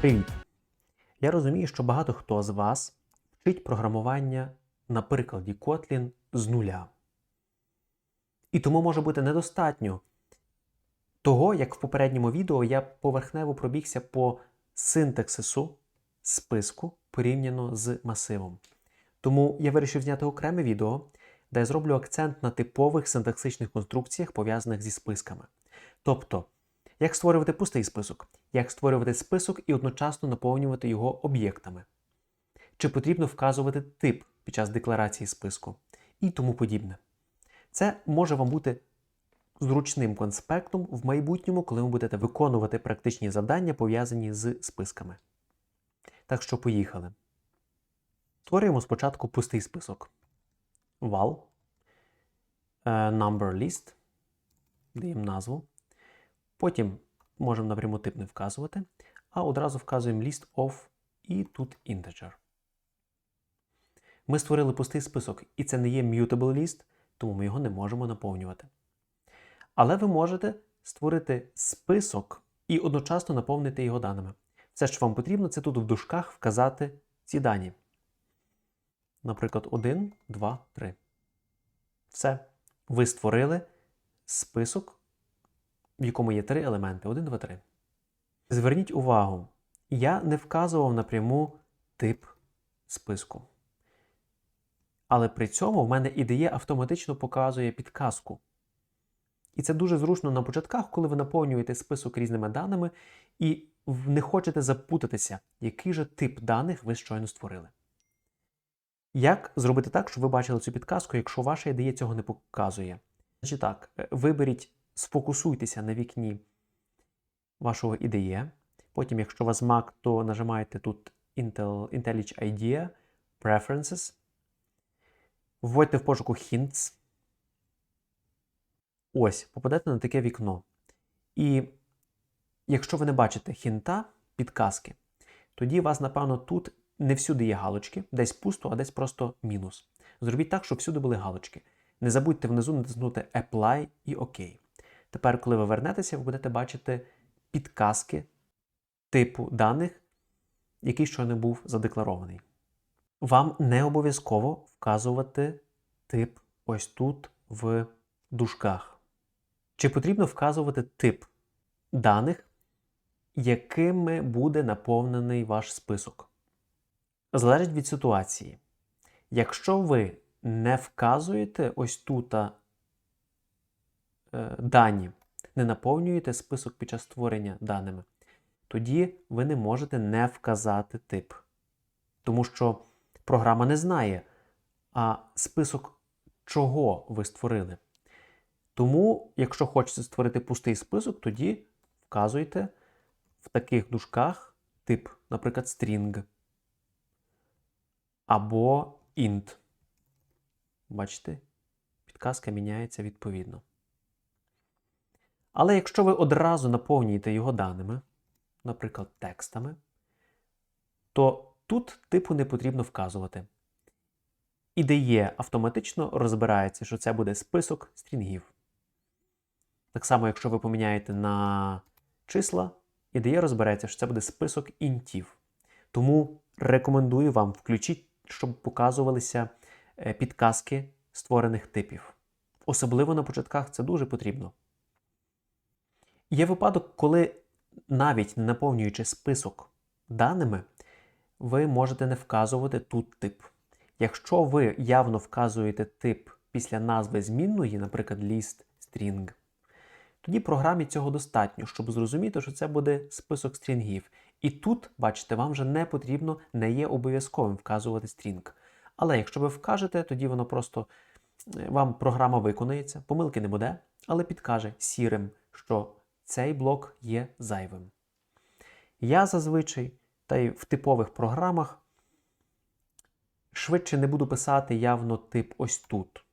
Привіт! Я розумію, що багато хто з вас вчить програмування на прикладі Kotlin з нуля. І тому може бути недостатньо того, як в попередньому відео я поверхнево пробігся по синтаксису списку порівняно з масивом. Тому я вирішив зняти окреме відео, де я зроблю акцент на типових синтаксичних конструкціях, пов'язаних зі списками. Тобто, як створювати пустий список, як створювати список і одночасно наповнювати його об'єктами, чи потрібно вказувати тип під час декларації списку і тому подібне. Це може вам бути зручним конспектом в майбутньому, коли ви будете виконувати практичні завдання, пов'язані з списками. Так що поїхали. Створюємо спочатку пустий список. Val, е, number list, даємо назву. Потім можемо напряму тип не вказувати, а одразу вказуємо list of і тут integer. Ми створили пустий список, і це не є mutable list, тому ми його не можемо наповнювати. Але ви можете створити список і одночасно наповнити його даними. Все, що вам потрібно, це тут в дужках вказати ці дані. Наприклад, 1, 2, 3. Все. Ви створили список, в якому є три елементи: 1, 2, 3. Зверніть увагу, я не вказував напряму тип списку. Але при цьому в мене IDE автоматично показує підказку. І це дуже зручно на початках, коли ви наповнюєте список різними даними і не хочете запутатися, який же тип даних ви щойно створили. Як зробити так, щоб ви бачили цю підказку, якщо ваша IDE цього не показує? Значить так, е, виберіть, сфокусуйтеся на вікні вашого IDE. Потім, якщо у вас Mac, то нажимаєте тут Intel, IntelliJ IDEA, Preferences. Вводьте в пошуку Hints. Ось, попадете на таке вікно. І якщо ви не бачите хінта, підказки, тоді у вас, напевно, тут не всюди є галочки, десь пусто, а десь просто мінус. Зробіть так, щоб всюди були галочки. Не забудьте внизу натиснути Apply і ОК. Тепер, коли ви вернетеся, ви будете бачити підказки типу даних, який щойно був задекларований. Вам не обов'язково вказувати тип ось тут в дужках. Чи потрібно вказувати тип даних, якими буде наповнений ваш список? Залежить від ситуації. Якщо ви не вказуєте ось тут дані, не наповнюєте список під час створення даними, тоді ви не можете не вказати тип. Тому що програма не знає, а список чого ви створили. Тому, якщо хочете створити пустий список, тоді вказуйте в таких дужках тип, наприклад, string або int. Бачите, підказка міняється відповідно. Але якщо ви одразу наповнюєте його даними, наприклад, текстами, то тут типу не потрібно вказувати. IDE автоматично розбирається, що це буде список стрінгів. Так само, якщо ви поміняєте на числа, IDE розбереться, що це буде список інтів. Тому рекомендую вам включіть, щоб показувалися е, підказки створених типів. Особливо на початках це дуже потрібно. Є випадок, коли навіть не наповнюючи список даними, ви можете не вказувати тут тип. Якщо ви явно вказуєте тип після назви змінної, наприклад, list string, тоді програмі цього достатньо, щоб зрозуміти, що це буде список стрінгів. І тут, бачите, вам вже не потрібно, не є обов'язковим вказувати стрінг. Але якщо ви вкажете, тоді воно просто е, вам програма виконається, помилки не буде, але підкаже сірим, що цей блок є зайвим. Я зазвичай, та й в типових програмах, швидше не буду писати явно тип ось тут.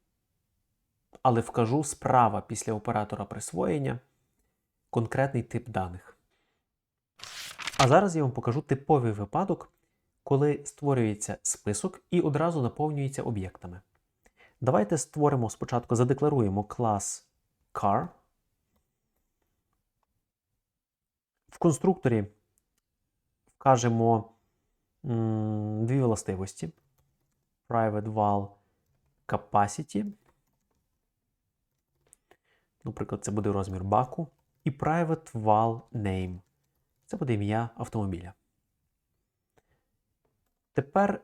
Але вкажу справа після оператора присвоєння конкретний тип даних. А зараз я вам покажу типовий випадок, коли створюється список і одразу наповнюється об'єктами. Давайте створимо спочатку, задекларуємо клас car. В конструкторі вкажемо дві властивості. Private val capacity. Наприклад, це буде розмір баку. І private val name. Це буде ім'я автомобіля. Тепер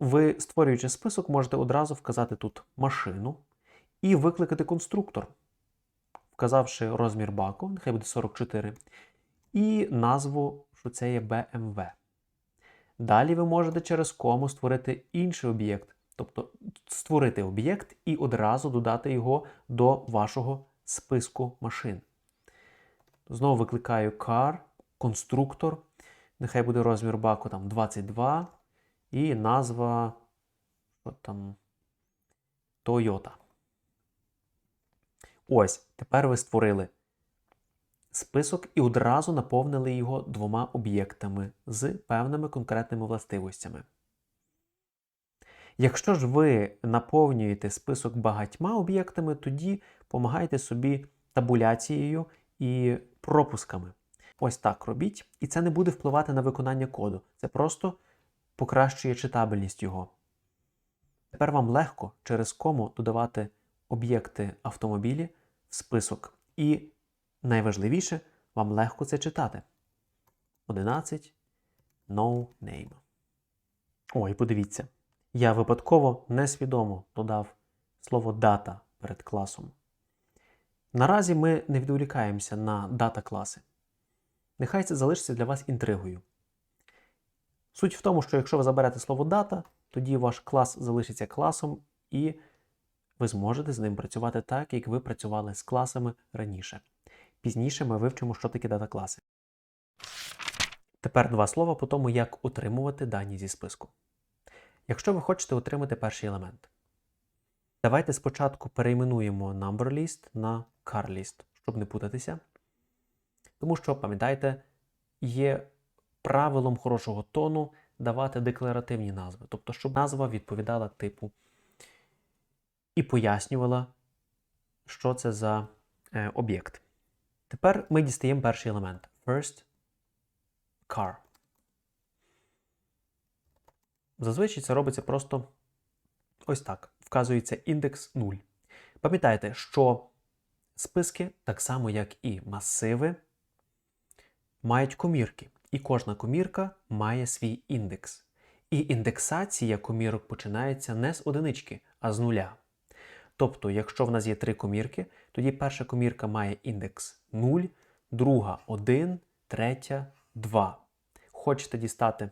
ви, створюючи список, можете одразу вказати тут машину і викликати конструктор, вказавши розмір баку, нехай буде 44, і назву, що це є BMW. Далі ви можете через кому створити інший об'єкт, тобто створити об'єкт і одразу додати його до вашого списку машин. Знову викликаю car, конструктор. Нехай буде розмір баку там 22 і назва що там, Toyota. Ось, тепер ви створили список і одразу наповнили його двома об'єктами з певними конкретними властивостями. Якщо ж ви наповнюєте список багатьма об'єктами, тоді помагайте собі табуляцією і пропусками. Ось так робіть, і це не буде впливати на виконання коду. Це просто покращує читабельність його. Тепер вам легко через кому додавати об'єкти автомобілі список. І найважливіше, вам легко це читати. 11. No name. Ой, подивіться. Я випадково несвідомо додав слово дата перед класом. Наразі ми не відволікаємося на дата класи. Нехай це залишиться для вас інтригою. Суть в тому, що якщо ви заберете слово дата, тоді ваш клас залишиться класом, і ви зможете з ним працювати так, як ви працювали з класами раніше. Пізніше ми вивчимо, що таке дата класи. Тепер два слова по тому, як отримувати дані зі списку. Якщо ви хочете отримати перший елемент, давайте спочатку перейменуємо number list на car list, щоб не путатися. Тому що, пам'ятайте, є правилом хорошого тону давати декларативні назви, тобто, щоб назва відповідала типу і пояснювала, що це за е, об'єкт. Тепер ми дістаємо перший елемент first car. Зазвичай це робиться просто ось так. Вказується індекс 0. Пам'ятайте, що списки, так само як і масиви, мають комірки. І кожна комірка має свій індекс. І індексація комірок починається не з одинички, а з нуля. Тобто, якщо в нас є три комірки, тоді перша комірка має індекс 0, друга 1, третя 2. Хочете дістати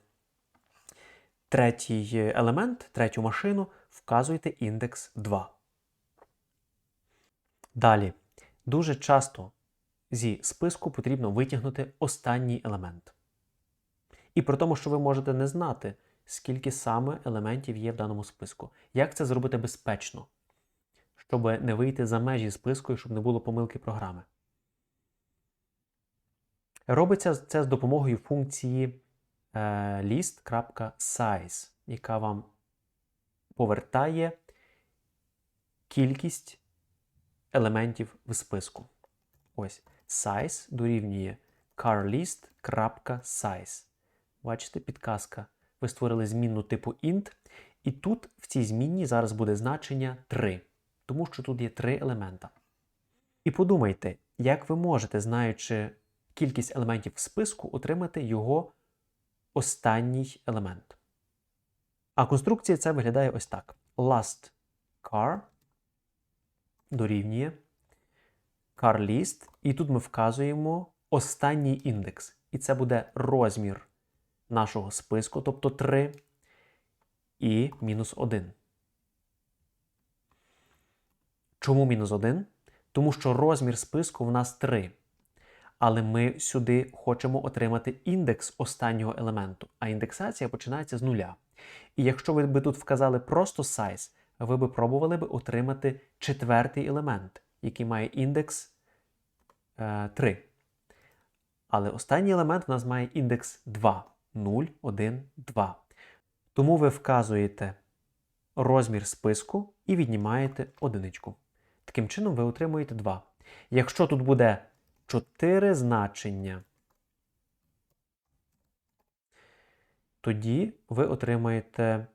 третій елемент, третю машину, вказуйте індекс 2. Далі, дуже часто зі списку потрібно витягнути останній елемент. І при тому, що ви можете не знати, скільки саме елементів є в даному списку. Як це зробити безпечно, щоб не вийти за межі списку і щоб не було помилки програми. Робиться це з допомогою функції е, list.size, яка вам повертає кількість елементів в списку. Ось size дорівнює carlist.size. Бачите, підказка. Ви створили змінну типу int, і тут в цій змінні зараз буде значення 3, тому що тут є 3 елемента. І подумайте, як ви можете, знаючи кількість елементів в списку, отримати його останній елемент. А конструкція це виглядає ось так: last car дорівнює car list, і тут ми вказуємо останній індекс. І це буде розмір нашого списку, тобто 3 і мінус 1. Чому мінус 1? Тому що розмір списку в нас 3. Але ми сюди хочемо отримати індекс останнього елементу, а індексація починається з нуля. І якщо ви би тут вказали просто size, ви би пробували би отримати четвертий елемент, який має індекс е, 3. Але останній елемент у нас має індекс 2. 0, 1, 2. Тому ви вказуєте розмір списку і віднімаєте одиничку. Таким чином, ви отримуєте 2. Якщо тут буде 4 значення, тоді ви отримаєте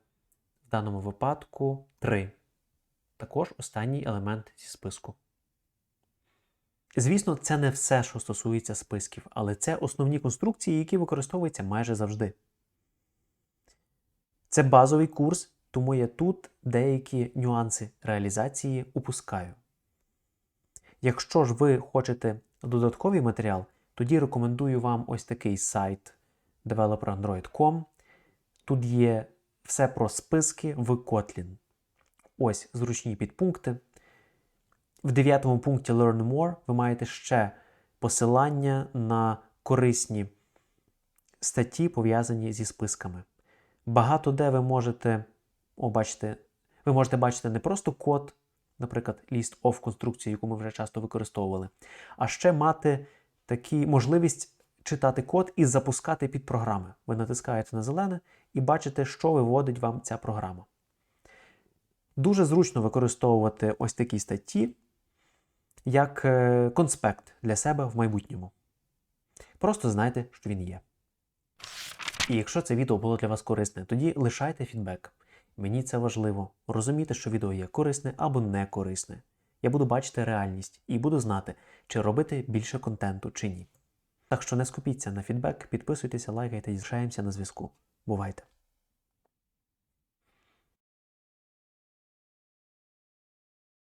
в даному випадку 3. Також останній елемент зі списку. Звісно, це не все, що стосується списків, але це основні конструкції, які використовуються майже завжди. Це базовий курс, тому я тут деякі нюанси реалізації упускаю. Якщо ж ви хочете додатковий матеріал, тоді рекомендую вам ось такий сайт developerandroid.com. Тут є все про списки в Kotlin. Ось зручні підпункти. В дев'ятому пункті Learn More ви маєте ще посилання на корисні статті, пов'язані зі списками. Багато де ви можете, о, бачите, ви можете бачити не просто код, наприклад, list of конструкцію, яку ми вже часто використовували, а ще мати такі можливість читати код і запускати під програми. Ви натискаєте на зелене і бачите, що виводить вам ця програма. Дуже зручно використовувати ось такі статті як е, конспект для себе в майбутньому. Просто знайте, що він є. І якщо це відео було для вас корисне, тоді лишайте фідбек. Мені це важливо. Розуміти, що відео є корисне або не корисне. Я буду бачити реальність і буду знати, чи робити більше контенту чи ні. Так що не скупіться на фідбек, підписуйтеся, лайкайте і залишаємося на зв'язку. Бувайте!